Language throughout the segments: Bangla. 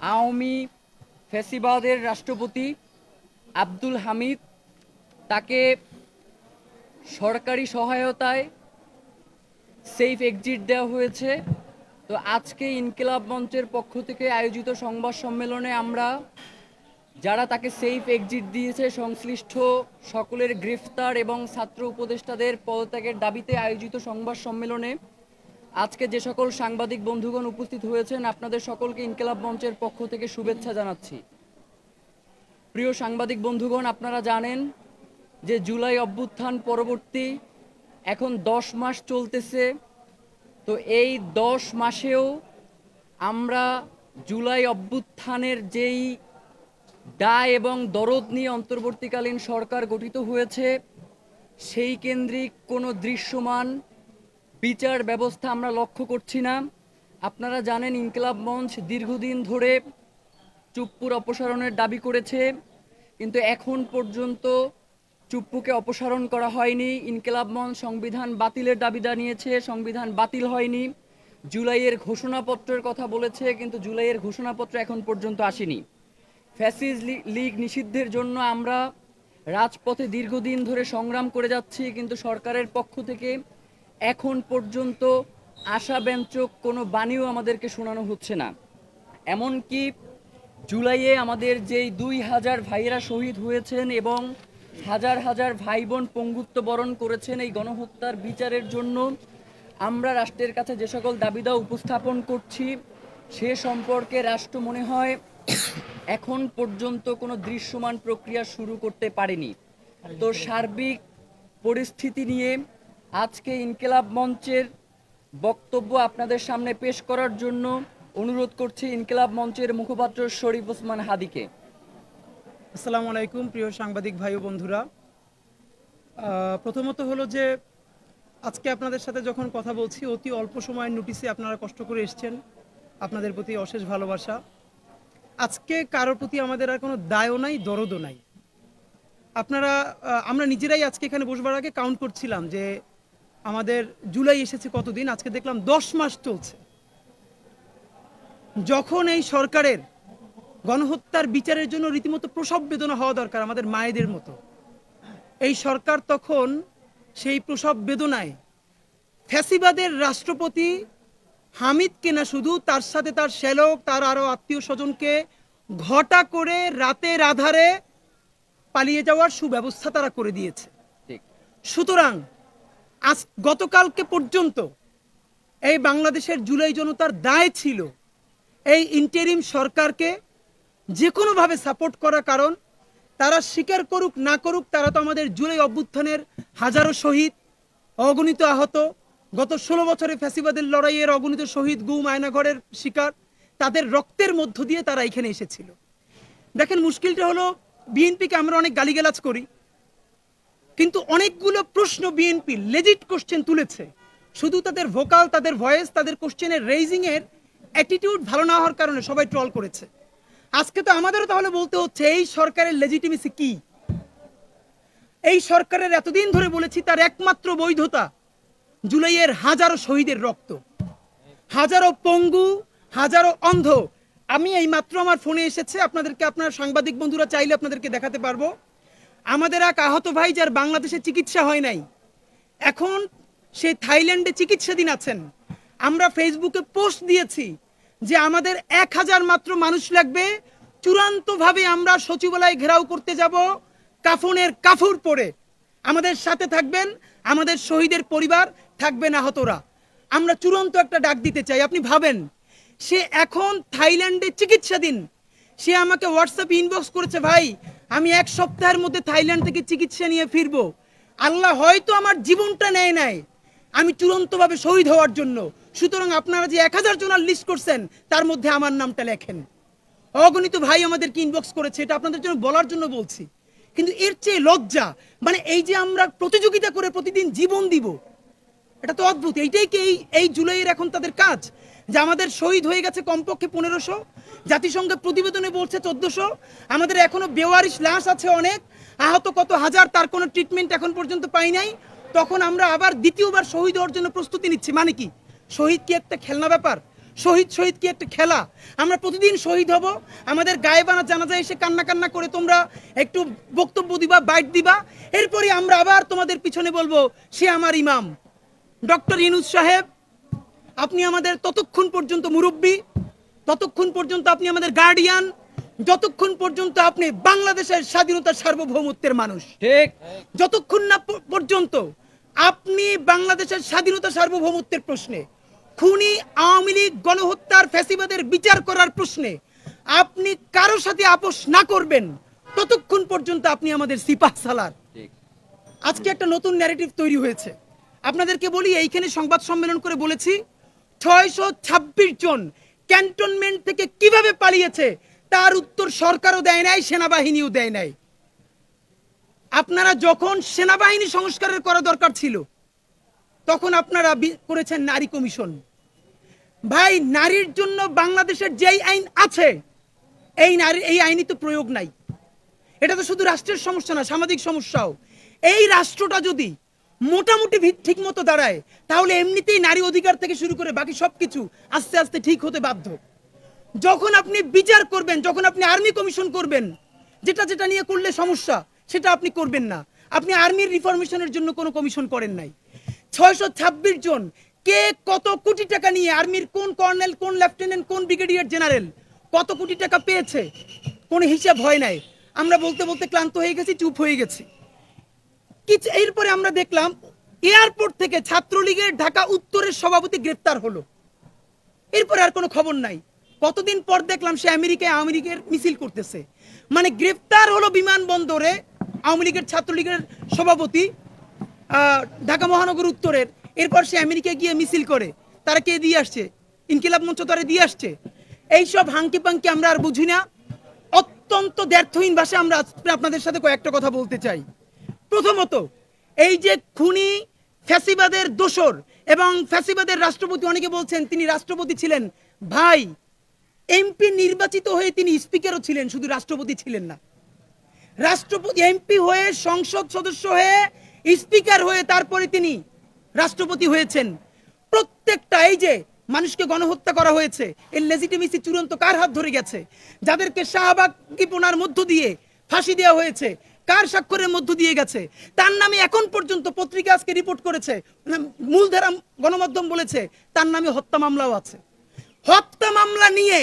আওয়ামী ফ্যাসিবাদের রাষ্ট্রপতি আব্দুল হামিদ তাকে সরকারি সহায়তায় সেফ এক্সিট দেওয়া হয়েছে। তো আজকে ইনকিলাব মঞ্চের পক্ষ থেকে আয়োজিত সংবাদ সম্মেলনে আমরা যারা তাকে সেফ এক্সিট দিয়েছে, সংশ্লিষ্ট সকলের গ্রেফতার এবং ছাত্র উপদেষ্টাদের পদত্যাগের দাবিতে আয়োজিত সংবাদ সম্মেলনে আজকে যে সকল সাংবাদিক বন্ধুগণ উপস্থিত হয়েছেন, আপনাদের সকলকে ইনকিলাব মঞ্চের পক্ষ থেকে শুভেচ্ছা জানাচ্ছি। প্রিয় সাংবাদিক বন্ধুগণ, আপনারা জানেন যে জুলাই অভ্যুত্থান পরবর্তী এখন দশ মাস চলতেছে। তো এই দশ মাসেও আমরা জুলাই অভ্যুত্থানের যেই দায় এবং দরদ নিয়ে অন্তর্বর্তীকালীন সরকার গঠিত হয়েছে, সেই কেন্দ্রিক কোনো দৃশ্যমান বিচার ব্যবস্থা আমরা লক্ষ্য করছি না। আপনারা জানেন ইনকিলাব মঞ্চ দীর্ঘদিন ধরে চুপ্পুর অপসারণের দাবি করেছে। কিন্তু এখন পর্যন্ত চুপ্পুকে অপসারণ করা হয়নি। ইনকিলাব মঞ্চ সংবিধান বাতিলের দাবি জানিয়েছে, সংবিধান বাতিল হয়নি। জুলাইয়ের ঘোষণাপত্রের কথা বলেছে, কিন্তু জুলাইয়ের ঘোষণাপত্র এখন পর্যন্ত আসেনি। ফ্যাসিজ লি- লীগ নিষিদ্ধের জন্য আমরা রাজপথে দীর্ঘদিন ধরে সংগ্রাম করে যাচ্ছি, কিন্তু সরকারের পক্ষ থেকে এখন পর্যন্ত আশাব্যঞ্জক কোনো বাণীও আমাদেরকে শোনানো হচ্ছে না। এমনকি জুলাইয়ে আমাদের যেই দুই হাজার ভাইয়েরা শহীদ হয়েছেন এবং হাজার হাজার ভাই বোন পঙ্গুত্ব বরণ করেছেন এই গণহত্যার বিচারের জন্য, আমরা রাষ্ট্রের কাছে যে সকল দাবিদা উপস্থাপন করছি, সে সম্পর্কে রাষ্ট্র মনে হয় এখন পর্যন্ত কোনো দৃশ্যমান প্রক্রিয়া শুরু করতে পারেনি। তো সার্বিক পরিস্থিতি নিয়ে আজকে ইনকেলাব মঞ্চের বক্তব্য আপনাদের সামনে পেশ করার জন্য অনুরোধ করছি ইনকেলাব মঞ্চের মুখপাত্র শরীফ ওসমান হাদিকে। আসসালামু আলাইকুম, প্রিয় সাংবাদিক ভাই ও বন্ধুরা। প্রথমত হলো যে, আজকে আপনাদের সাথে যখন কথা বলছি, অতি অল্প সময়ের নোটিসে আপনারা কষ্ট করে এসছেন। আপনাদের প্রতি অশেষ ভালোবাসা। আজকে কারোর প্রতি আমাদের আর কোনো দায়ও নাই, দরদও নাই। আপনারা আমরা নিজেরাই আজকে এখানে বসবার আগে কাউন্ট করছিলাম যে আমাদের জুলাই এসেছে কতদিন? আজকে দেখলাম দশ মাস চলছে। যখন এই সরকারের গণহত্যার বিচারের জন্য রীতিমতো প্রসব বেদনা হওয়া দরকার আমাদের মায়েদের মতো এই সরকার তখন সেই প্রসব বেদনায় ফ্যাসিবাদের রাষ্ট্রপতি হামিদকে না শুধু তার সাথে তার শ্যালক তার আরও আত্মীয় স্বজনকে ঘটা করে রাতের আধারে পালিয়ে যাওয়ার সুব্যবস্থা তারা করে দিয়েছে। সুতরাং আজ গতকালকে পর্যন্ত এই বাংলাদেশের জুলাই জনতার দায় ছিল এই ইন্টেরিম সরকারকে যে কোনোভাবে সাপোর্ট করা কারণ, তারা স্বীকার করুক না করুক, তারা তো আমাদের জুলাই অভ্যুত্থানের হাজারো শহীদ, অগণিত আহত, গত ষোলো বছরে ফ্যাসিবাদের লড়াইয়ের অগণিত শহীদ গুম আয়নাঘরের শিকার, তাদের রক্তের মধ্য দিয়ে তারা এখানে এসেছিল। দেখেন, মুশকিলটা হলো, বিএনপিকে আমরা অনেক গালিগালাজ করি কিন্তু অনেকগুলো প্রশ্ন বিএনপি লেজিট কোশ্চেন তুলেছে। শুধু তাদের ভোকাল তাদের ভয়েস তাদের কোশ্চেনের রেইজিং এর অ্যাটিটিউড ভালো না হওয়ার কারণে সবাই ট্রল করেছে। আজকে তো আমাদেরও তাহলে বলতে হচ্ছে, এই সরকারের লেজিটিমেসি কি? এই সরকারের এতদিন ধরে বলেছি, তার একমাত্র বৈধতা জুলাইয়ের হাজারো শহীদের রক্ত। হাজারো পঙ্গু, হাজারো অন্ধ। আমি এই মাত্র আমার ফোনে এসেছে, আপনাদেরকে, আপনার সাংবাদিক বন্ধুরা চাইলে আপনাদেরকে দেখাতে পারব। আমাদের এক আহত ভাই যার বাংলাদেশে চিকিৎসা হয় নাই। এখন সে থাইল্যান্ডে চিকিৎসাধীন আছেন। আমরা ফেসবুকে পোস্ট দিয়েছি যে আমাদের এক হাজার মাত্র মানুষ লাগবে। চূড়ান্তভাবে আমরা সচিবালয় ঘেরাও করতে যাব কাফনের কাফুর পরে। আমাদের সাথে থাকবেন, আমাদের শহীদের পরিবার, থাকবেন আহতরা। আমরা চূড়ান্ত একটা ডাক দিতে চাই, আপনি ভাবেন? সে এখন থাইল্যান্ডে চিকিৎসাধীন। সে আমাকে হোয়াটসঅ্যাপ ইনবক্স করেছে, ভাই আমি এক সপ্তাহের মধ্যে থাইল্যান্ড থেকে চিকিৎসা নিয়ে ফিরবো। আল্লাহ হয়তো আমার জীবনটা নেয় নাই। আমি চূড়ান্তভাবে শহীদ হওয়ার জন্য। সুতরাং আপনারা যে এক হাজার জনের লিস্ট করছেন, তার মধ্যে আমার নামটা লেখেন। অগণিত ভাই আমাদেরকে ইনবক্স করেছে, এটা আপনাদের জন্য বলার জন্য বলছি। কিন্তু এর চেয়ে লজ্জা মানে এই যে আমরা প্রতিযোগিতা করে প্রতিদিন জীবন দিব, এটা তো অদ্ভুত। এইটাই কি এই এই জুলাইয়ের এখন তাদের কাজ? যে আমাদের শহীদ হয়ে গেছে কমপক্ষে পনেরোশো। জাতিসংঘের প্রতিবেদনে বলছে চোদ্দশো। আমাদের এখনও বেওয়ারিশ লাশ আছে অনেক। আহত কত হাজার তার কোনো ট্রিটমেন্ট এখন পর্যন্ত পাই নাই। তখন আমরা আবার দ্বিতীয়বার শহীদ হওয়ার জন্য প্রস্তুতি নিচ্ছি। মানে কি? শহীদ কি একটা খেলনা ব্যাপার? শহীদ শহীদ কি একটা খেলা? আমরা প্রতিদিন শহীদ হব। আমাদের গায়ে বানা জানাজা এসে কান্না কান্না করে তোমরা একটু বক্তব্য দিবা বাইট দিবা। এরপরে আমরা আবার তোমাদের পিছনে বলব, সে আমার ইমাম। ডক্টর ইনুস সাহেব আপনি আমাদের ততক্ষণ পর্যন্ত মুরব্বী ততক্ষণ পর্যন্ত আপনি আমাদের গার্ডিয়ান যতক্ষণ পর্যন্ত আপনি বাংলাদেশের স্বাধীনতার সার্বভৌমত্বের মানুষ। ঠিক। যতক্ষণ না পর্যন্ত আপনি বাংলাদেশের স্বাধীনতা সার্বভৌমত্বের প্রশ্নে খুনি আওয়ামী লীগ গণহত্যার ফ্যাসিবাদের বিচার করার প্রশ্নে আপনি কারোর সাথে আপোষ না করবেন ততক্ষণ পর্যন্ত আপনি আমাদের সিপাহ সালার। ঠিক। আজকে একটা নতুন ন্যারেটিভ তৈরি হয়েছে। আপনাদেরকে বলি এইখানে সংবাদ সম্মেলন করে বলেছি ছয়শো ছাব্বিশ জন ক্যান্টনমেন্ট থেকে কীভাবে পালিয়েছে, তার উত্তর সরকারও দেয় নাই, সেনাবাহিনীও দেয় নাই। আপনারা যখন সেনাবাহিনী সংস্কারের করা দরকার ছিল, তখন আপনারা করেছেন নারী কমিশন। ভাই, নারীর জন্য বাংলাদেশের যেই আইন আছে, এই নারী, এই আইনই তো প্রয়োগ নাই। এটা তো শুধু রাষ্ট্রের সমস্যা না, সামাজিক সমস্যাও। এই রাষ্ট্রটা যদি মোটামুটি ঠিক মতো দাঁড়ায়। তাহলে এমনিতেই নারী অধিকার থেকে শুরু করে বাকি সবকিছু আস্তে আস্তে ঠিক হতে বাধ্য। যখন আপনি বিচার করবেন, যখন আপনি আর্মি কমিশন করবেন, যেটা যেটা নিয়ে করলে সমস্যা, সেটা আপনি করবেন না। আপনি আর্মির রিফরমেশনের জন্য কোনো কমিশন করেন নাই। ছয়শো ছাব্বিশ জন, কে কত কোটি টাকা নিয়ে আর্মির কোন কর্নেল, কোন লেফটেন্যান্ট, কোন ব্রিগেডিয়ার জেনারেল, কত কোটি টাকা পেয়েছে, কোনো হিসাব হয় নাই। আমরা বলতে বলতে ক্লান্ত হয়ে গেছি, চুপ হয়ে গেছি। কিছু, এরপরে আমরা দেখলাম এয়ারপোর্ট থেকে ছাত্রলীগের ঢাকা উত্তরের সভাপতি গ্রেপ্তার হলো। এরপরে আর কোনো খবর নাই। কতদিন পর দেখলাম সে আমেরিকায় আওয়ামী লীগের মিছিল করতেছে। মানে গ্রেপ্তার হলো বিমানবন্দরে আওয়ামী লীগের ছাত্রলীগের সভাপতি ঢাকা মহানগর উত্তরের। এরপর সে আমেরিকায় গিয়ে মিছিল করে। তারা কে দিয়ে আসছে? ইনকিলাব মঞ্চ তারা দিয়ে আসছে। এইসব হাঙ্কি পাঙ্কি আমরা আর বুঝি না। অত্যন্ত দ্ব্যর্থহীন ভাষায় আমরা আপনাদের সাথে কয়েকটা কথা বলতে চাই। প্রথমত, এই যে খুনি ফ্যাসিবাদের দোসর এবং ফ্যাসিবাদের রাষ্ট্রপতি, অনেকে বলছেন তিনি রাষ্ট্রপতি ছিলেন ভাই। এমপি নির্বাচিত হয়ে তিনি স্পিকারও ছিলেন, শুধু রাষ্ট্রপতি ছিলেন না। রাষ্ট্রপতি, এমপি হয়ে সংসদ সদস্য হয়ে স্পিকার হয়ে তারপরে তিনি রাষ্ট্রপতি হয়েছেন। প্রত্যেকটা, এই যে মানুষকে গণহত্যা করা হয়েছে, এর লেজিটিমেসি চূড়ান্ত কার হাত ধরে গেছে? যাদেরকে শাহবাগিপনার মধ্য দিয়ে ফাঁসি দেওয়া হয়েছে কার স্বাক্ষরের মধ্য দিয়ে গেছে? তার নামে এখন পর্যন্ত পত্রিকা আজকে রিপোর্ট করেছে। মূলধারা গণমাধ্যম বলেছে, তার নামে হত্যা মামলাও আছে। হত্যা মামলা নিয়ে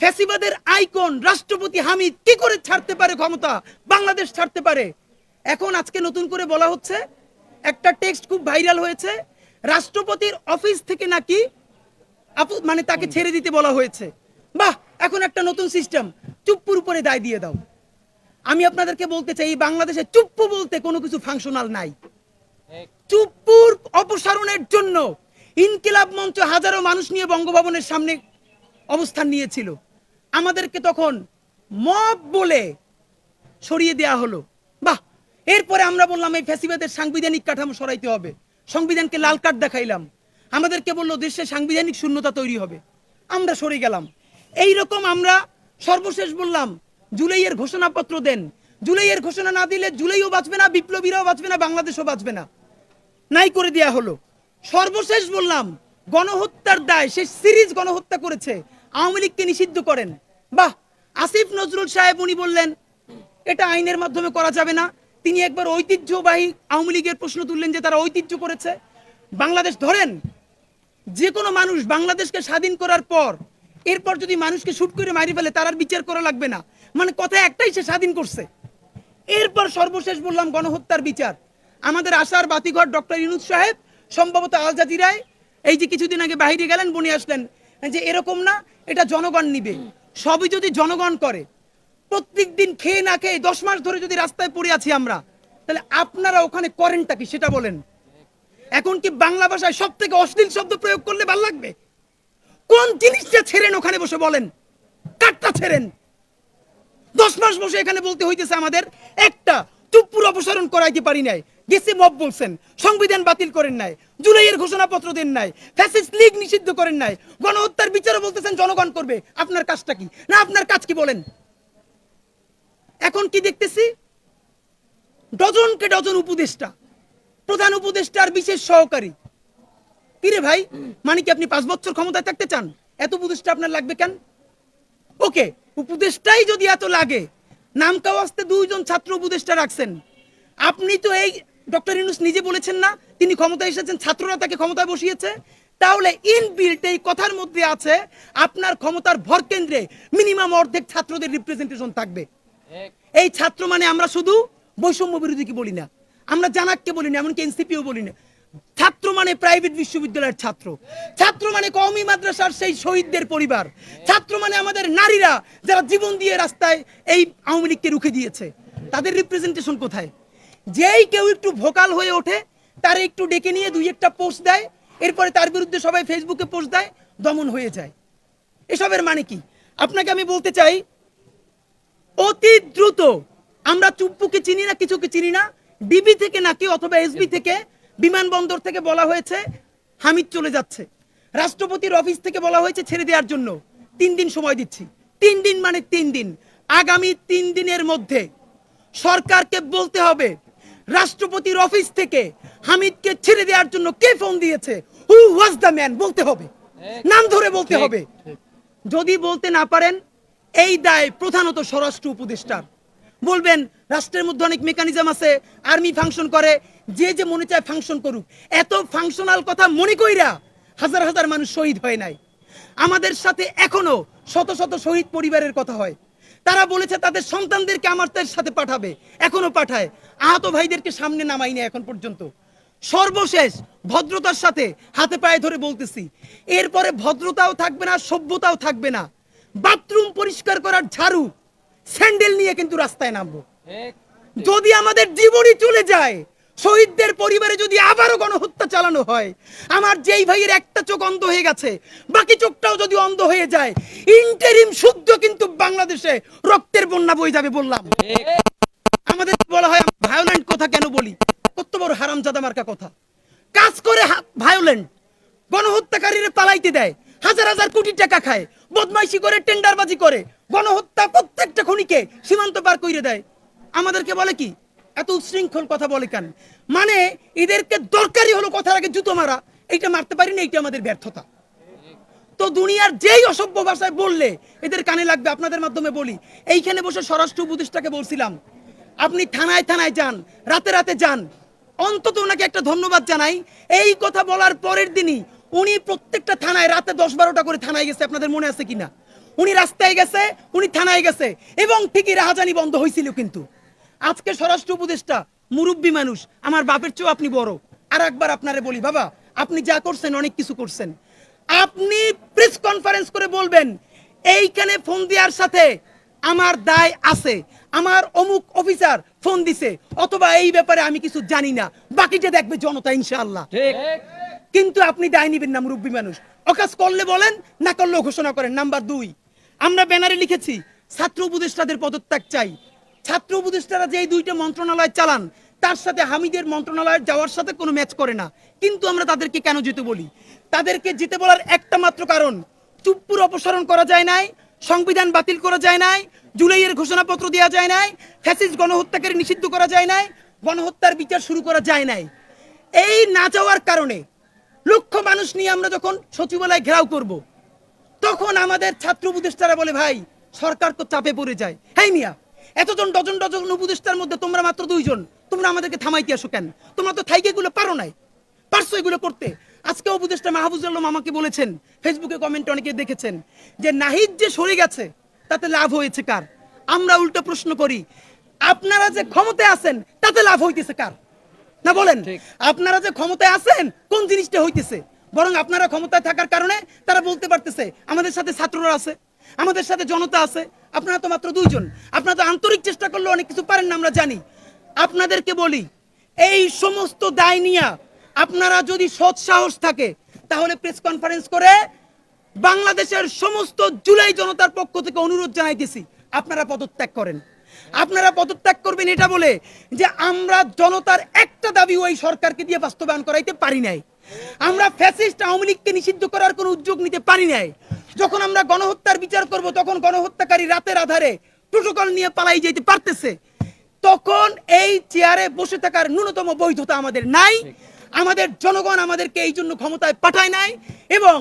ফ্যাসিবাদের আইকন রাষ্ট্রপতি হামিদ কি করে ছাড়তে পারে ক্ষমতা? বাংলাদেশ ছাড়তে পারে। এখন আজকে নতুন করে বলা হচ্ছে, একটা টেক্সট খুব ভাইরাল হয়েছে, রাষ্ট্রপতির অফিস থেকে নাকি মানে তাকে ছেড়ে দিতে বলা হয়েছে। বাহ, এখন একটা নতুন সিস্টেম। চুপ্পুর উপরে দায় দিয়ে দাও। আমি আপনাদেরকে বলতে চাই এই বাংলাদেশে চুপ্পু বলতে কোনো কিছু ফাংশনাল নাই। চুপ্পুর অপসারণের জন্য ইনকিলাব মঞ্চ হাজারো মানুষ নিয়ে বঙ্গভবনের সামনে অবস্থান নিয়েছিল। আমাদেরকে তখন মব বলে সরিয়ে দেয়া হলো। বাহ! এরপরে আমরা বললাম এই ফ্যাসিবাদের সাংবিধানিক কাঠামো সরাইতে হবে। সংবিধানকে লাল কার্ড দেখাইলাম। আমাদেরকে বলল দেশে সাংবিধানিক শূন্যতা তৈরি হবে। আমরা সরে গেলাম। এই রকম আমরা সর্বশেষ বললাম জুলাইয়ের ঘোষণাপত্র দেন। জুলাইয়ের ঘোষণা না দিলে জুলাইও বাঁচবে না, বিপ্লবীরাও বাঁচবে না, বাংলাদেশও বাঁচবে না। নাই করে দেয়া হলো। সর্বশেষ বললাম, গণহত্যার দায় সে সিরিজ গণহত্যা করেছে। আওয়ামী লীগকে নিষিদ্ধ করেন। বাহ, আসিফ নজরুল সাহেব উনি বললেন, এটা আইনের মাধ্যমে করা যাবে না। তিনি একবার ঐতিহ্যবাহী আওয়ামী লীগের প্রশ্ন তুললেন যে তারা ঐতিহ্য করেছে। বাংলাদেশ, ধরেন, যে কোনো মানুষ বাংলাদেশকে স্বাধীন করার পর, এরপর যদি মানুষকে শুট করে মারি ফেলে, তার আর বিচার করা লাগবে না। মানে কথা একটাই, সে স্বাধীন করছে। এরপর সর্বশেষ বললাম গণহত্যার বিচার। আমাদের আশার বাতিঘর ডক্টর ইনুজ সাহেব, সম্ভবত আল জাজিরায়, এই যে কিছুদিন আগে বাইরে গেলেন, বনে আসলেন, যে এরকম না, এটা জনগণ নিবে। সবই যদি জনগণ করে, প্রত্যেক দিন খেয়ে না খেয়ে দশ মাস ধরে যদি রাস্তায় পড়ে আছি আমরা, তাহলে আপনারা ওখানে করেনটা কি, সেটা বলেন। এখন কি বাংলা ভাষায় সব থেকে অশ্লীল শব্দ প্রয়োগ করলে ভালো লাগবে? কোন জিনিসটা ছেড়েন ওখানে বসে বলেন? কাঠটা ছেড়েন? দশ মাস বসে এখানে বলতে হইতেছে আমাদের, একটা চুপ্পুর অপসারণ করাইতে পারি নাই। গেছে মব বলছেন, সংবিধান বাতিল করেন নাই, জুলাইয়ের ঘোষণাপত্র দেন নাই ফ্যাসিস্ট লীগ নিষিদ্ধ করেন নাই, গণহত্যার বিচারও বলতেছেন জনগণ করবে, আপনার কাজটা কি? না, আপনার কাজ কি বলেন? এখন কি দেখতেছি? ডজনকে ডজন উপদেষ্টা, প্রধান উপদেষ্টার বিশেষ সহকারী। কিরে ভাই মানে কি আপনি পাঁচ বছর ক্ষমতায় থাকতে চান? এত উপদেষ্টা আপনার লাগবে কেন? ওকে উপদেষ্টাই যদি এত লাগে নাম কাওয়াস্তে দুইজন ছাত্র উপদেষ্টা রাখছেন। আপনি তো এই ডক্টর ইউনুস নিজে বলেছেন না, তিনি ক্ষমতায় এসেছেন, ছাত্ররা তাকে ক্ষমতায় বসিয়েছে। তাহলে ইনবিল্ট এই কথার মধ্যে আছে, আপনার ক্ষমতার ভর কেন্দ্রে মিনিমাম অর্ধেক ছাত্রদের রিপ্রেজেন্টেশন থাকবে। এই ছাত্র মানে আমরা শুধু বৈষম্য বিরোধীকে বলি না? আমরা জানাককে বলি না, এমনকি এনসিপিও বলি না। ছাত্র মানে প্রাইভেট বিশ্ববিদ্যালয়ের ছাত্র। ছাত্র মানে কওমি মাদ্রাসার সেই শহীদদের পরিবার। ছাত্র মানে আমাদের নারীরা যারা জীবন দিয়ে রাস্তায় এই আওয়ামী লীগকে রুখে দিয়েছে। তাদের রিপ্রেজেন্টেশন কোথায়? যেই কেউ একটু ভোকাল হয়ে ওঠে, তার একটু ডেকে নিয়ে দুই একটা পোস্ট দেয়, এরপরে তার বিরুদ্ধে সবাই ফেসবুকে পোস্ট দেয়, দমন হয়ে যায়। এসবের মানে কি? আপনাকে আমি বলতে চাই, অতি দ্রুত, আমরা চুপ্পুকে চিনি না, কিছুকে চিনি না, ডিবি থেকে নাকি অথবা এসবি থেকে বিমানবন্দর থেকে বলা হয়েছে হামিদ চলে যাচ্ছে। রাষ্ট্রপতির অফিস থেকে বলা হয়েছে ছেড়ে দেওয়ার জন্য। তিন দিন সময় দিচ্ছি। তিন দিন মানে তিন দিন। আগামী তিন দিনের মধ্যে সরকারকে বলতে হবে রাষ্ট্রপতির অফিস থেকে হামিদকে ছেড়ে দেওয়ার জন্য কে ফোন দিয়েছে? হু ওয়াজ দ্য ম্যান বলতে হবে। নাম ধরে বলতে হবে। যদি বলতে না পারেন এই দায় প্রধানত স্বরাষ্ট্র উপদেষ্টার। বলবেন, রাষ্ট্রের মধ্যে অনেক মেকানিজম আছে আর্মি ফাংশন করে, যে যে মনে চায় ফাংশন করুক, এত ফাংশনাল কথা মনে কইরা হাজার হাজার মানুষ শহীদ হয় নাই। আমাদের সাথে এখনও শত শত শহীদ পরিবারের কথা হয়। তারা বলেছে তাদের সন্তানদেরকে আমাদের সাথে পাঠাবে, এখনও পাঠায়। আহত ভাইদেরকে সামনে নামাই না এখন পর্যন্ত। সর্বশেষ ভদ্রতার সাথে হাতে পায়ে ধরে বলতেছি, এরপরে ভদ্রতাও থাকবে না, সভ্যতাও থাকবে না। বাথরুম পরিষ্কার করার ঝাড়ু স্যান্ডেল নিয়ে কিন্তু রাস্তায় নামবো। যদি আমাদের জীবনই চলে যায় শহীদদের পরিবারে যদি আবারও গণহত্যা চালানো হয় আমার যেই ভাইয়ের একটা চোখ অন্ধ হয়ে গেছে বাকি চোখটাও যদি অন্ধ হয়ে যায় ইন্টারিম শুদ্ধ কিন্তু বাংলাদেশে রক্তের বন্যা বয়ে যাবে বললাম। আমাদের বলা হয় ভায়োলেন্ট কথা কেন বলি? কত বড় হারামজাদা মার্কা কথা। কাজ করে ভায়োলেন্ট গণহত্যাকারীরা পালাইতে দেয় হাজার হাজার কোটি টাকা খায় বদমাইশি করে টেন্ডারবাজি করে গণহত্যা প্রত্যেকটা খনিকে সীমান্ত পার কইরে দেয়। আমাদেরকে বলে কি? এত উচ্ছৃঙ্খল কথা বলে কেন? মানে এদেরকে দরকারি হলো কথার আগে জুতো মারা। এইটা মারতে পারি না, এইটা আমাদের ব্যর্থতা। তো দুনিয়ার যেই অসভ্য ভাষায় বললে এদের কানে লাগবে, আপনাদের মাধ্যমে বলি। এইখানে বসে স্বরাষ্ট্র উপদেষ্টাকে বলছিলাম, আপনি থানায় থানায় যান, রাতে রাতে যান। অন্তত ওনাকে একটা ধন্যবাদ জানাই। এই কথা বলার পরের দিনই উনি প্রত্যেকটা থানায় রাতে দশ বারোটা করে থানায় গেছে। আপনাদের মনে আছে কিনা? উনি রাস্তায় গেছে, উনি থানায় গেছে, এবং ঠিকই রাহাজানি বন্ধ হয়েছিল কিন্তু। আজকে স্বরাষ্ট্র উপদেষ্টা, মুরব্বী মানুষ, আমার বাপের চেয়েও আপনি বড়। আর একবার আপনারে বলি, বাবা, আপনি যা করছেন, অনেক কিছু করছেন। আপনি প্রেস কনফারেন্স করে বলবেন, এইখানে ফোন দেওয়ার সাথে আমার দায় আছে, আমার অমুক অফিসার ফোন দিছে, অথবা এই ব্যাপারে আমি কিছু জানি না, বাকিটা দেখবে জনতা ইনশাআল্লাহ। কিন্তু আপনি দায় নিবেন না, মুরব্বী মানুষ। অকাজ করলে বলেন, না করলেও ঘোষণা করেন। নাম্বার দুই, আমরা ব্যানারে লিখেছি, ছাত্র উপদেষ্টাদের পদত্যাগ চাই। ছাত্র উপদেষ্টারা যে এই দুইটা মন্ত্রণালয় চালান, তার সাথে হামিদের মন্ত্রণালয়ে যাওয়ার সাথে কোনো ম্যাচ করে না। কিন্তু আমরা তাদেরকে কেন যেতে বলি? তাদেরকে যেতে বলার একটা মাত্র কারণ, চুপ্পুর অপসারণ করা যায় নাই, সংবিধান বাতিল করা যায় নাই, জুলাইয়ের ঘোষণাপত্র দেওয়া যায় নাই, ফ্যাসিস্ট গণহত্যাকারী নিষিদ্ধ করা যায় নাই, গণহত্যার বিচার শুরু করা যায় নাই। এই না যাওয়ার কারণে লক্ষ মানুষ নিয়ে আমরা যখন সচিবালয় ঘেরাও করব। তখন আমাদের ছাত্র উপদেষ্টারা বলে, ভাই, সরকার তো চাপে পড়ে যায়। হ্যাঁ মিয়া, এতজন ডজন ডজন উপদেষ্টার মধ্যে তোমরা মাত্র দুইজন। তোমরা আমাদেরকে থামাইতে আসো কেন? তোমরা তো থাইকে এগুলো পারো নাই। পারছ এগুলো করতে? আজকে উপদেষ্টা মাহবুজ আলম আমাকে বলেছেন, ফেসবুকে কমেন্ট অনেকে দেখেছেন, যে নাহিদ যে সরে গেছে, তাতে লাভ হয়েছে কার? আমরা উল্টো প্রশ্ন করি, আপনারা যে ক্ষমতায় আছেন, তাতে লাভ হইতেছে কার? না বলেন। আপনারা যে ক্ষমতায় আছেন কোন জিনিসটা হইতেছে? বরং আপনারা ক্ষমতায় থাকার কারণে তারা বলতে পারতেছে আমাদের সাথে ছাত্ররা আছে আমাদের সাথে জনতা আছে আপনারা তো মাত্র দুইজন। আপনারা তো আন্তরিক চেষ্টা করলে অনেক কিছু পারেন না আমরা জানি। আপনাদেরকে বলি এই সমস্ত দায় নিয়ে আপনারা যদি সৎ সাহস থাকে তাহলে প্রেস কনফারেন্স করে বাংলাদেশের সমস্ত জুলাই জনতার পক্ষ থেকে অনুরোধ জানাইতেছি আপনারা পদত্যাগ করেন। আপনারা পদত্যাগ করবেন এটা বলে যে আমরা জনতার একটা দাবি ওই সরকারকে দিয়ে বাস্তবায়ন করাইতে পারি নাই। আমরা ফ্যাসিস্ট আওয়ামী লীগকে নিষিদ্ধ করার কোনো উদ্যোগ নিতে পারি নাই। যখন আমরা গণহত্যার বিচার করব, তখন গণহত্যাকারী রাতের আধারে প্রোটোকল নিয়ে পালাই যেতে পারতেছে। তখন এই চেয়ারে বসে থাকার ন্যূনতম বৈধতা আমাদের নাই। আমাদের জনগণ আমাদেরকে এই জন্য ক্ষমতায় পাঠায় নাই এবং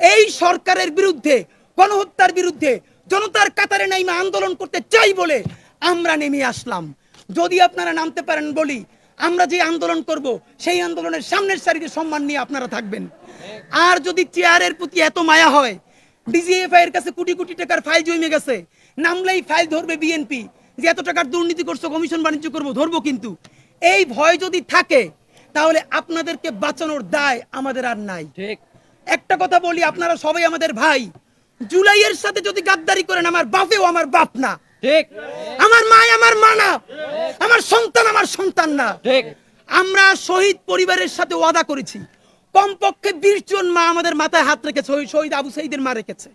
এই সরকারের বিরুদ্ধে, গণহত্যার বিরুদ্ধে জনতার কাতারে নাইমা আন্দোলন করতে চাই বলে আমরা নেমে আসলাম। যদি আপনারা নামতে পারেন বলি আমরা যে আন্দোলন করব সেই আন্দোলনের সামনের সারিতে সম্মান নিয়ে আপনারা থাকবেন। আর যদি চেয়ারের প্রতি এত মায়া হয় ডিজিএফআই এর কাছে কোটি কোটি টাকার ফাইল জমে গেছে নামলেই ফাইল ধরবে বিএনপি যে এত টাকার দুর্নীতি করছ কমিশন বাণিজ্য করব ধরবো কিন্তু। এই ভয় যদি থাকে তাহলে আপনাদেরকে বাঁচানোর দায় আমাদের আর নাই। ঠিক। একটা কথা বলি আপনারা সবাই আমাদের ভাই। জুলাইয়ের সাথে যদি গাদ্দারি করেন আমার বাপেও আমার বাপ না। ঠিক। আমার মা আমার মা না। আমার সন্তান আমার সন্তান না। ঠিক। আমরা শহীদ পরিবারের সাথে ওয়াদা করেছি। কমপক্ষে বিশ জন মা আমাদের মাথায় হাত রেখেছে। ওই শহীদ আবু সাইদের মা রেখেছে।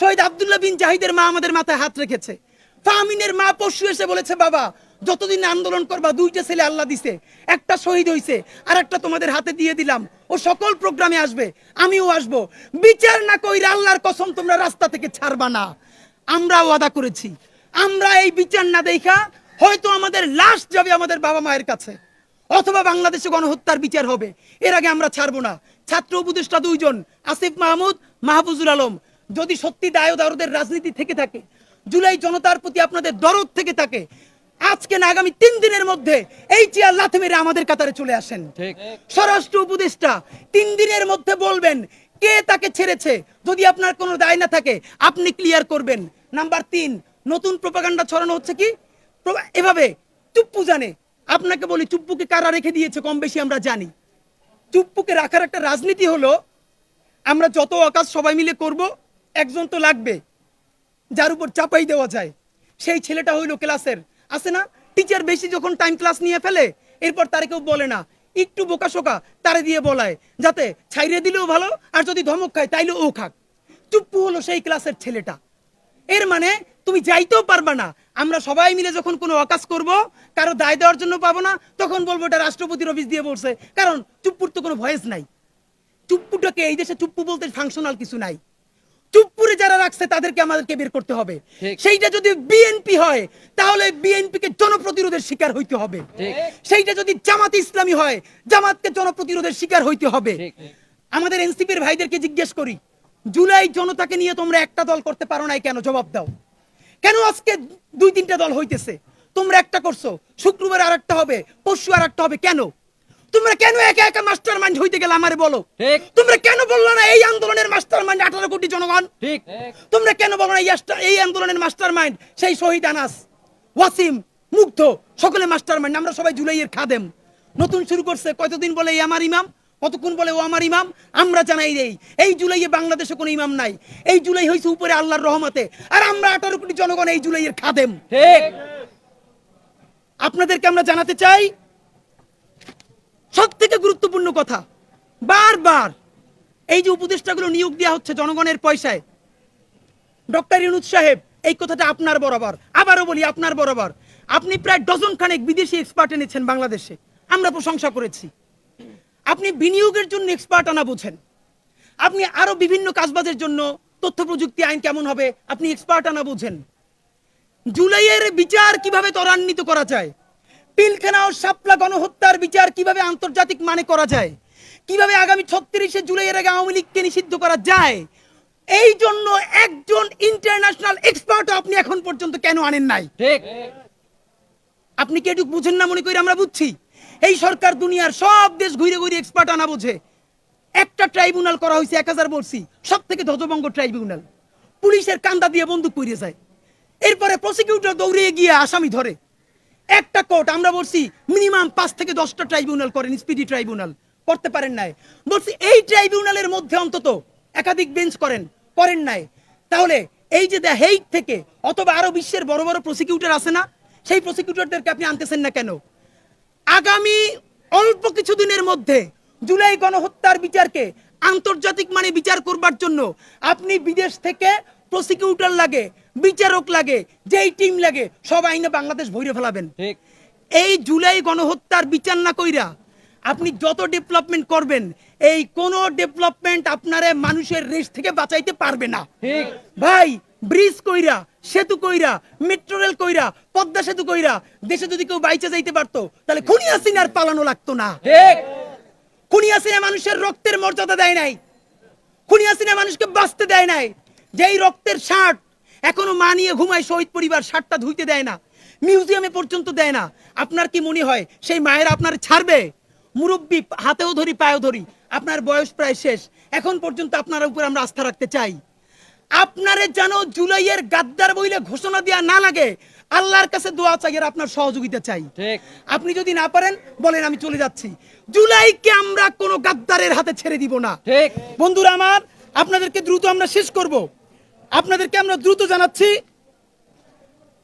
শহীদ আব্দুল্লাহ বিন জাহিদের মা আমাদের মাথায় হাত রেখেছে। ফাহমিনের মা পশু এসে বলেছে বাবা যতদিন আন্দোলন করবা দুইটা ছেলে আল্লাহ দিছে। একটা শহীদ হইছে আর একটা তোমাদের হাতে দিয়ে দিলাম। ও সকল প্রোগ্রামে আসবে আমিও আসব। বিচার না কইরা আল্লাহর কসম তোমরা রাস্তা থেকে ছাড়বা না। আমরা ওয়াদা করেছি আমরা এই বিচার না দেখা হয়তো আমাদের লাশ যাবে আমাদের বাবা মায়ের কাছে। অথবা বাংলাদেশে গণহত্যার বিচার হবে। এর আগে আমরা ছাড়বো না। ছাত্র উপদেষ্টা দুইজন আসিফ মাহমুদ মাহফুজুল আলম। যদি সত্যি দায় দারদের রাজনীতি থেকে থাকে জুলাই জনতার প্রতি আপনাদের দরদ থেকে থাকে আজকে না আগামী তিন দিনের মধ্যে এই চেয়ার লাথে মেরে আমাদের কাতারে চলে আসেন। স্বরাষ্ট্র উপদেষ্টা তিন দিনের মধ্যে বলবেন কে তাকে ছেড়েছে। যদি আপনার কোনো দায় না থাকে আপনি ক্লিয়ার করবেন। নাম্বার তিন নতুন প্রপাগান্ডা ছড়ানো হচ্ছে কি? এভাবে, চুপ্পু জানে। আপনাকে বলি, চুপ্পুকে কারা রেখে দিয়েছে, কম বেশি আমরা জানি। চুপ্পুকে রাখার একটা রাজনীতি হলো, আমরা যত অকাজ সবাই মিলে করব, একজন তো লাগবে, যার উপর চাপাই দেওয়া যায়। সেই ছেলেটা হইল ক্লাসের। আছে না? টিচার বেশি যখন টাইম ক্লাস নিয়ে ফেলে, এরপর তারে কেউ বলে না। একটু বোকা শোকা তারে দিয়ে বলায়, যাতে ছাইরে দিলেও ভালো, আর যদি ধমক খায়, তাইলে ও খাক। চুপ্পু হলো সেই ক্লাসের ছেলেটা। এর মানে তুমি যাইতেও পারবা না। আমরা সবাই মিলে যখন কোনো অকাজ করব কারও দায় দেওয়ার জন্য পাবো না তখন বলব এটা রাষ্ট্রপতির অফিস দিয়ে বলছে। কারণ চুপ্পুর তো কোনো ভয়েস নাই। চুপ্পুটাকে এই দেশে চুপ্পু বলতে ফাংশনাল কিছু নাই। চুপ্পুরে যারা রাখছে তাদেরকে আমাদেরকে বের করতে হবে। সেইটা যদি বিএনপি হয় তাহলে বিএনপি কে জনপ্রতিরোধের শিকার হইতে হবে। সেইটা যদি জামাত ইসলামী হয় জামাতকে জনপ্রতিরোধের শিকার হইতে হবে। আমাদের এনসিপির ভাইদেরকে জিজ্ঞেস করি জুলাই জনতাকে নিয়ে তোমরা একটা দল করতে পারো নাই কেন? জবাব দাও। কেন আজকে দুই তিনটা দল হইতেছে? তোমরা একটা করছ শুক্রবার আর একটা হবে পরশু আর একটা হবে কেন? তোমরা কেন একা একা মাস্টার মাইন্ড হইতে গেলে আমারে বলো? তোমরা কেন বলল না এই আন্দোলনের মাস্টার মাইন্ড আঠারো কোটি জনগণ? তোমরা কেন বলো না এই আন্দোলনের মাস্টার মাইন্ড সেই শহীদ আনাস ওয়াসিম মুগ্ধ সকলে মাস্টার মাইন্ড আমরা সবাই জুলাইয়ের খাদেম। নতুন শুরু করছে কতদিন বলে এই আমার ইমাম? কতক্ষণ বলে ও আমার ইমাম আমরা জানাই দেই। এই জুলাইয়ে বাংলাদেশে কোনো ইমাম নাই। এই জুলাই হয়েছে উপরে আল্লাহর রহমতে। আর আমরা আঠারো কোটি জনগণ এই জুলাইয়ের খাদেম। ঠিক। আপনাদেরকে আমরা জানাতে চাই সব থেকে গুরুত্বপূর্ণ কথা বারবার এই যে উপদেষ্টাগুলো নিয়োগ দেওয়া হচ্ছে জনগণের পয়সায় ডক্টর ইউনুস সাহেব এই কথাটা আপনার বরাবর। আবারও বলি আপনার বরাবর। আপনি প্রায় ডজন খানেক বিদেশি এক্সপার্ট এনেছেন বাংলাদেশে। আমরা প্রশংসা করেছি। আপনি বিনিয়োগের জন্য এক্সপার্ট আনা বোঝেন। আপনি আরও বিভিন্ন কাজবাজের জন্য তথ্য প্রযুক্তি আইন কেমন হবে আপনি এক্সপার্ট আনা বোঝেন। জুলাইয়ের বিচার কীভাবে ত্বরান্বিত করা যায়? পিলখানা ও সাপলা গণহত্যার বিচার কীভাবে আন্তর্জাতিক মানে করা যায়? কীভাবে আগামী ছত্রিশে জুলাইয়ের আগে আওয়ামী লীগকে নিষিদ্ধ করা যায়? এই জন্য একজন ইন্টারন্যাশনাল এক্সপার্ট আপনি এখন পর্যন্ত কেন আনেন নাই? ঠিক। আপনি কি এটুকু বুঝেন না মনে করি আমরা বুঝছি? এই সরকার দুনিয়ার সব দেশ ঘুরে ঘুরে এক্সপার্ট আনা বোঝে। একটা ট্রাইব্যুনাল করা হয়েছে, এক হাজার বলছি। সব থেকে ধ্বজভঙ্গ ট্রাইব্যুনাল পুলিশের কান্দা দিয়ে বন্দুক পড়িয়ে যায়। এরপরে প্রসিকিউটর দৌড়িয়ে গিয়ে আসামি ধরে। একটা কোর্ট আমরা বলছি মিনিমাম পাঁচ থেকে দশটা ট্রাইব্যুনাল করেন স্পিডি ট্রাইব্যুনাল করতে পারেন নাই। বলছি এই ট্রাইব্যুনালের মধ্যে অন্তত একাধিক বেঞ্চ করেন করেন নাই। তাহলে এই যে দ্য থেকে, অথবা আরও বিশ্বের বড় বড় প্রসিকিউটর আছে না, সেই প্রসিকিউটরদেরকে আপনি আনতেছেন না কেন? আগামী অল্প কিছুদিনের মধ্যে জুলাই গণহত্যার বিচারকে আন্তর্জাতিক মানে বিচার করবার জন্য আপনি বিদেশ থেকে প্রসিকিউটর লাগে বিচারক লাগে যেই টিম লাগে সব আইনে বাংলাদেশ ভৈরে ফেলাবেন। এই জুলাই গণহত্যার বিচার না কইরা আপনি যত ডেভেলপমেন্ট করবেন এই কোন ডেভেলপমেন্ট আপনারে মানুষের রেস থেকে বাঁচাইতে পারবে না। ভাই ব্রিজ কইরা সেতু কইরা মেট্রো রেল কইরা পদ্মা সেতু কইরা দেশে যদি কেউ বাইচে যাইতে পারতো তাহলে খুনি হাসিনার পালানো লাগতো না। ঠিক। খুনি হাসিনা মানুষের রক্তের মর্যাদা দেয় নাই। খুনি হাসিনা মানুষকে বাঁচতে দেয় নাই। যেই রক্তের শার্ট এখনও মা নিয়ে ঘুমায় শহীদ পরিবার শার্টটা ধুইতে দেয় না। মিউজিয়ামে পর্যন্ত দেয় না। আপনার কি মনে হয় সেই মায়েরা আপনার ছাড়বে? মুরব্বী হাতেও ধরি পায়েও ধরি আপনার বয়স প্রায় শেষ। এখন পর্যন্ত আপনার উপর আমরা আস্থা রাখতে চাই। আপনারে যেন জুলাইয়ের গাদ্দার বইলে ঘোষণা দেওয়া না লাগে আল্লাহর কাছে দোয়া চাই আর আপনার সহযোগিতা চাই। আপনি যদি না পারেন বলেন আমি চলে যাচ্ছি। জুলাইকে আমরা কোনো গাদ্দারের হাতে ছেড়ে দিব না। বন্ধুরা আমার আপনাদেরকে দ্রুত আমরা শেষ করব। আপনাদেরকে আমরা দ্রুত জানাচ্ছি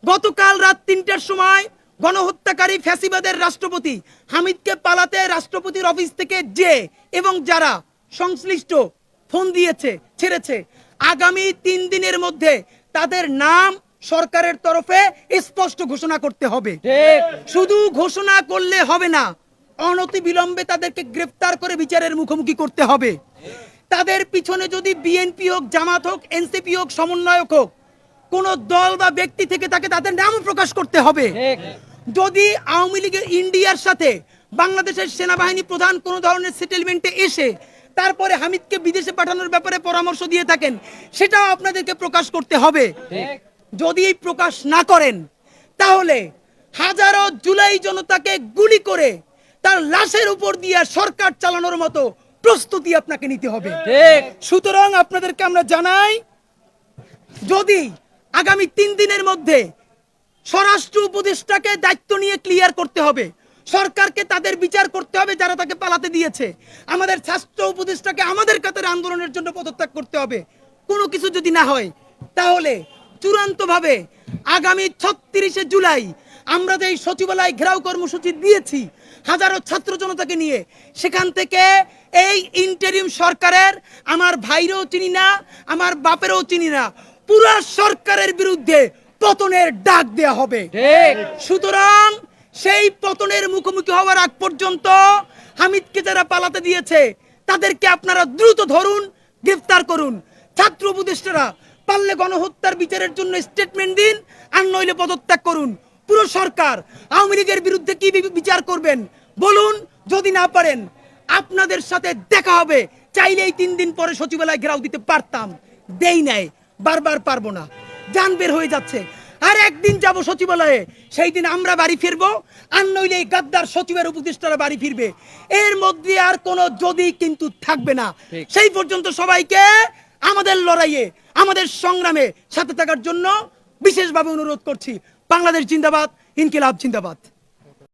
গতকাল রাত তিনটার সময় গণহত্যাকারী ফ্যাসিবাদের রাষ্ট্রপতি হামিদকে পালাতে রাষ্ট্রপতির অফিস থেকে যে এবং যারা সংশ্লিষ্ট ফোন দিয়েছে ছেড়েছে আগামী তিন দিনের মধ্যে তাদের নাম সরকারের তরফে স্পষ্ট ঘোষণা করতে হবে। শুধু ঘোষণা করলে হবে না অনতি বিলম্বে তাদেরকে গ্রেফতার করে বিচারের মুখোমুখি করতে হবে। তাদের পিছনে যদি বিএনপি হোক জামাত হোক এনসিপি হোক সমন্বয়ক হোক কোন দল বা ব্যক্তি থেকে তাকে তাদের নাম প্রকাশ করতে হবে। যদি আওয়ামী লীগের ইন্ডিয়ার সাথে বাংলাদেশের সেনাবাহিনী প্রধান কোনো ধরনের সেটেলমেন্টে এসে তারপরে হামিদকে বিদেশে পাঠানোর ব্যাপারে পরামর্শ দিয়ে থাকেন সেটাও আপনাদেরকে প্রকাশ করতে হবে। যদি এই প্রকাশ না করেন তাহলে হাজারো জুলাই জনতাকে গুলি করে তার লাশের উপর দিয়ে সরকার চালানোর মতো প্রস্তুতি আপনাকে নিতে হবে। সুতরাং আপনাদেরকে আমরা জানাই যদি আগামী তিন দিনের মধ্যে স্বরাষ্ট্র উপদেষ্টাকে দায়িত্ব নিয়ে ক্লিয়ার করতে হবে সরকারকে তাদের বিচার করতে হবে যারা তাকে পালাতে দিয়েছে। আমাদের স্বাস্থ্য উপদেষ্টাকে আমাদের কাতারে আন্দোলনের জন্য পদত্যাগ করতে হবে। কোনো কিছু যদি না হয় তাহলে চূড়ান্তভাবে আগামী ছত্রিশে জুলাই আমরা যে এই সচিবালয় ঘেরাও কর্মসূচি দিয়েছি হাজারো ছাত্র জনতাকে নিয়ে সেখান থেকে এই ইন্টারিম সরকারের আমার ভাইরও চিনি না আমার বাপেরও চিনি না পুরা সরকারের বিরুদ্ধে পতনের ডাক দেয়া হবে। সুতরাং সেই পতনের মুখোমুখি হওয়ার আগ পর্যন্ত হামিদকে যারা পালাতে দিয়েছে, তাদেরকে আপনারা দ্রুত ধরুন, গ্রেফতার করুন। ছাত্র উপদেষ্টারা, পারলে গণহত্যার বিচারের জন্য স্টেটমেন্ট দিন আর নইলে পদত্যাগ করুন। পুরো সরকার, আওয়ামী লীগের বিরুদ্ধে কি বিচার করবেন? বলুন, যদি না পারেন, আপনাদের সাথে দেখা হবে। চাইলেই তিন দিন পরে সচিবালয় ঘেরাও দিতে পারতাম। দেই নাই, বারবার পারব না। যান বের হয়ে যাচ্ছে। আর একদিন যাব সচিবালয়ে। সেই দিন আমরা বাড়ি ফিরব আর নইলে এই গাদ্দার সচিবের উপদেষ্টারা বাড়ি ফিরবে। এর মধ্যে আর কোনো যদি কিন্তু থাকবে না। সেই পর্যন্ত সবাইকে আমাদের লড়াইয়ে আমাদের সংগ্রামে সাথে থাকার জন্য বিশেষভাবে অনুরোধ করছি। বাংলাদেশ জিন্দাবাদ ইনকিলাব জিন্দাবাদ।